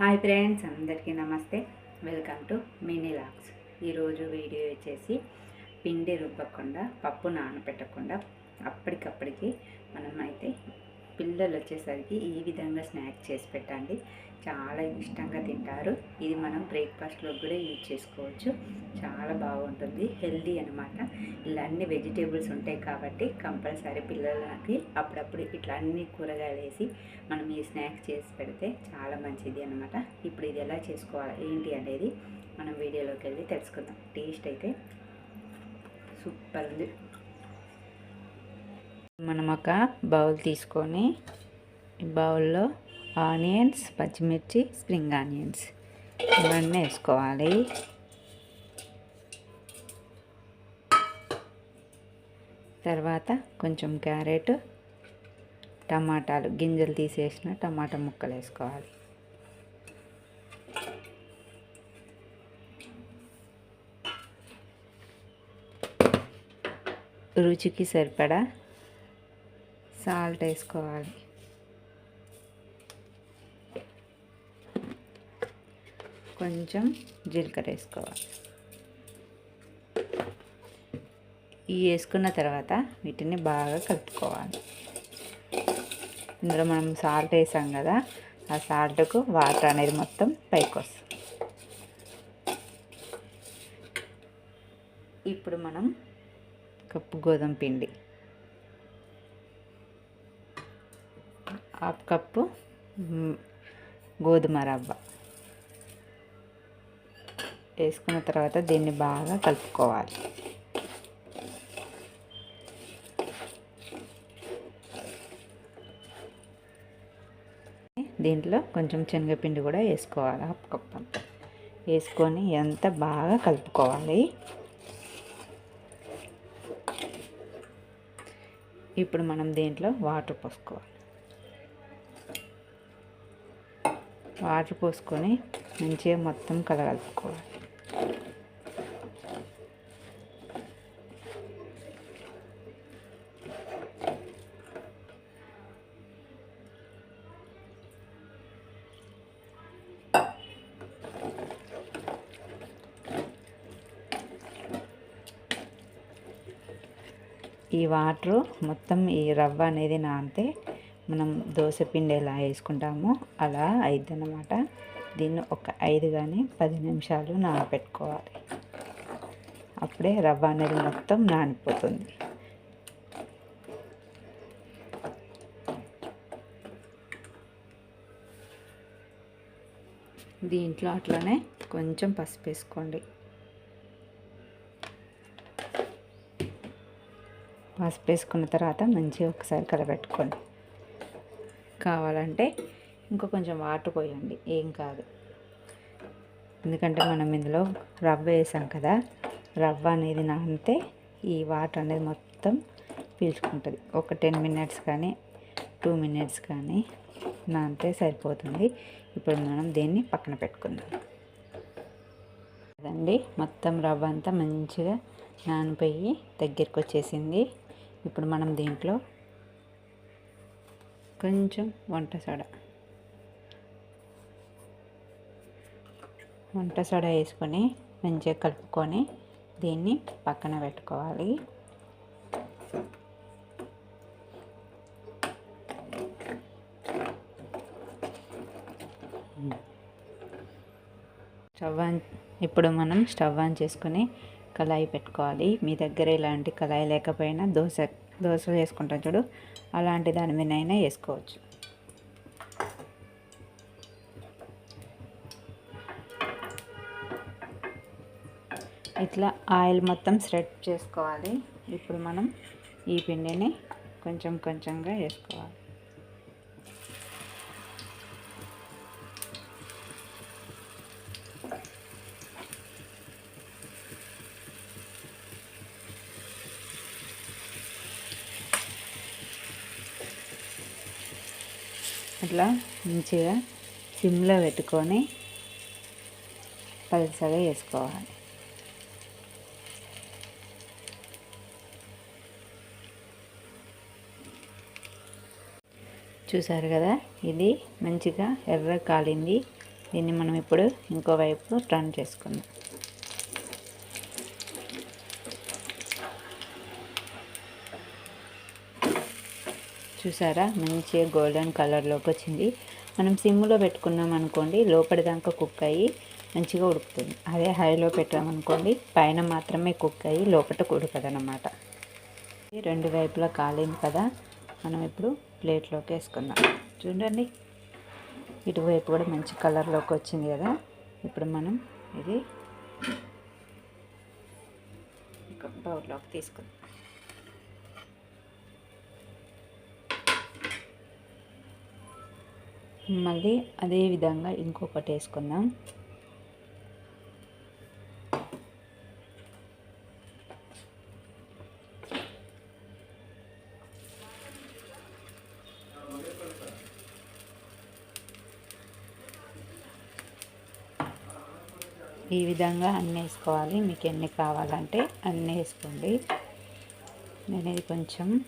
Hi friends అందరికీ నమస్తే. Welcome to Mini Lax. ఈరోజు వీడియో వచ్చేసి పిండి రుబ్బకుండా పప్పు నానబెట్టకుండా అప్పటికప్పటికి మనం అయితే పిల్లలు వచ్చేసరికి ఈ విధంగా స్నాక్ చేసి పెట్టండి. చాలా ఇష్టంగా తింటారు. ఇది మనం బ్రేక్ఫాస్ట్లో కూడా యూజ్ చేసుకోవచ్చు. చాలా బాగుంటుంది. హెల్దీ అనమాట ఇలా అన్ని వెజిటేబుల్స్ ఉంటాయి కాబట్టి కంపల్సరీ పిల్లలకి అప్పుడప్పుడు ఇట్లా అన్ని కూరగాయలు వేసి మనం ఈ స్నాక్ చేసి పెడితే చాలా మంచిది అనమాట ఇప్పుడు ఇది ఎలా చేసుకోవాలి? ఏంటి అనేది మనం వీడియోలోకి వెళ్ళి తెలుసుకుందాం. టేస్ట్ అయితే సూపర్ ఉంది. మనం ఒక బౌల్ తీసుకొని ఈ బౌల్లో ఆనియన్స్ పచ్చిమిర్చి స్ప్రింగ్ ఆనియన్స్ ఇవన్నీ వేసుకోవాలి. తర్వాత కొంచెం క్యారెట్ టమాటాలు గింజలు తీసేసిన టమాటా ముక్కలు వేసుకోవాలి. రుచికి సరిపడా సాల్ట్ వేసుకోవాలి. కొంచెం జీలకర్ర వేసుకోవాలి. ఇవి వేసుకున్న తర్వాత వీటిని బాగా కలుపుకోవాలి. ఇందులో మనం సాల్ట్ వేసాం కదా ఆ సాల్ట్కు వాటర్ అనేది మొత్తం పైకి వస్తుంది. ఇప్పుడు మనం కప్పు గోధుమ పిండి హాఫ్ కప్పు గోధుమ రవ్వ. వేసుకున్న తర్వాత దీన్ని బాగా కలుపుకోవాలి. దీంట్లో కొంచెం శనగపిండి కూడా వేసుకోవాలి హాఫ్ కప్ అంతా. వేసుకొని ఎంత బాగా కలుపుకోవాలి. ఇప్పుడు మనం దీంట్లో వాటర్ పోసుకోవాలి. వాటర్ పోసుకొని మంచిగా మొత్తం కలగలుపుకోవాలి. ఈ వాటరు మొత్తం ఈ రవ్వ అనేది నానితే మనం దోశ పిండి ఎలా వేసుకుంటామో అలా అయిద్ది అనమాట దీన్ని ఒక ఐదు కానీ పది నిమిషాలు నానబెట్టుకోవాలి. అప్పుడే రవ్వ అనేది మొత్తం నానిపోతుంది. దీంట్లో అట్లనే కొంచెం పసుపు వేసుకోండి. పసుపు వేసుకున్న తర్వాత మంచిగా ఒకసారి కలబెట్టుకోండి. కావాలంటే ఇంకో కొంచెం వాటర్ పోయండి. ఏం కాదు. ఎందుకంటే మనం ఇందులో రవ్వ వేసాం కదా రవ్వ అనేది నానితే ఈ వాటర్ అనేది మొత్తం పీల్చుకుంటుంది. ఒక టెన్ మినిట్స్ కానీ టూ మినిట్స్ కానీ నానితే సరిపోతుంది. ఇప్పుడు మనం దీన్ని పక్కన పెట్టుకుందాం. అదండి మొత్తం రవ్వ అంతా మంచిగా నానిపోయి దగ్గరికి వచ్చేసింది. ఇప్పుడు మనం దీంట్లో కొంచెం వంట సడ. వంట సడ వేసుకొని మంచిగా కలుపుకొని దీన్ని పక్కన పెట్టుకోవాలి. స్టవ్ ఆన్ ఇప్పుడు మనం స్టవ్ ఆన్ చేసుకొని కళాయి పెట్టుకోవాలి. మీ దగ్గర ఇలాంటి కళాయి లేకపోయినా దోశ దోశలు వేసుకుంటాం చూడు. అలాంటి దాని మీదైనా వేసుకోవచ్చు. ఇట్లా ఆయిల్ మొత్తం స్ప్రెడ్ చేసుకోవాలి. ఇప్పుడు మనం ఈ పిండిని కొంచెం కొంచెంగా వేసుకోవాలి. ఇట్లా మంచిగా సిమ్లో పెట్టుకొని పలుసగా వేసుకోవాలి చూసారు కదా? ఇది మంచిగా ఎర్ర కాలింది. దీన్ని మనం ఇప్పుడు ఇంకో వైపు టర్న్ చేసుకుందాం. చూసారా? మంచిగా గోల్డెన్ కలర్లోకి వచ్చింది మనం సిమ్లో పెట్టుకున్నాం అనుకోండి లోపలి దాకా కుక్ అయ్యి మంచిగా ఉడుకుతుంది. అదే హైలో పెట్టామనుకోండి పైన మాత్రమే కుక్ అయ్యి లోపల ఉడకదనమాట రెండు వైపులా కాలింది కదా మనం ఇప్పుడు ప్లేట్లోకి వేసుకుందాం. చూడండి ఇటువైపు కూడా మంచి కలర్లోకి వచ్చింది కదా. ఇప్పుడు మనం ఇది బౌల్లోకి తీసుకుందాం. మళ్ళీ అదే విధంగా ఇంకొకటి వేసుకుందాం. ఈ విధంగా అన్నీ వేసుకోవాలి. మీకు ఎన్ని కావాలంటే అన్నీ వేసుకోండి. నేను ఇది కొంచెం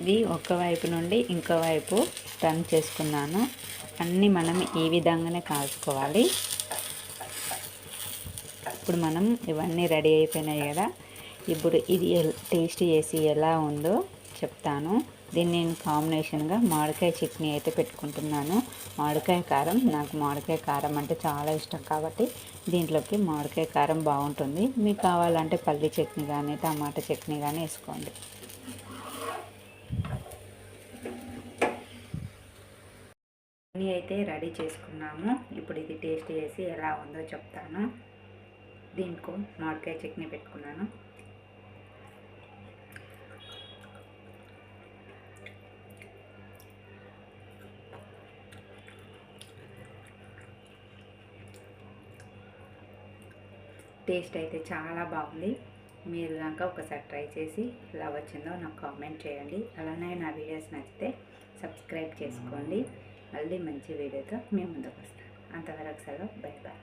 ఇది ఒక వైపు నుండి ఇంకో వైపు టర్న్ చేసుకున్నాను. అన్నీ మనం ఈ విధంగానే కాల్చుకోవాలి. ఇప్పుడు మనం ఇవన్నీ రెడీ అయిపోయినాయి కదా. ఇప్పుడు ఇది టేస్ట్ చేసి ఎలా ఉందో చెప్తాను. దీన్ని నేను కాంబినేషన్గా మామిడికాయ చట్నీ అయితే పెట్టుకుంటున్నాను. మామిడికాయ కారం నాకు మామిడికాయ కారం అంటే చాలా ఇష్టం కాబట్టి దీంట్లోకి మామిడికాయ కారం బాగుంటుంది. మీకు కావాలంటే పల్లి చట్నీ కానీ టమాటా చట్నీ కానీ వేసుకోండి. అన్నీ అయితే రెడీ చేసుకున్నాము. ఇప్పుడు ఇది టేస్ట్ చేసి ఎలా ఉందో చెప్తాను. దీనికి మామిడికాయ చట్నీ పెట్టుకున్నాను. టేస్ట్ అయితే చాలా బాగుంది. మీరు కనుక ఒకసారి ట్రై చేసి ఎలా వచ్చిందో నాకు కామెంట్ చేయండి. అలానే నా వీడియోస్ నచ్చితే సబ్స్క్రైబ్ చేసుకోండి. మళ్ళీ మంచి వీడియోతో మేము ముందుకు వస్తాను. అంతవరకు సెలవు. Bye bye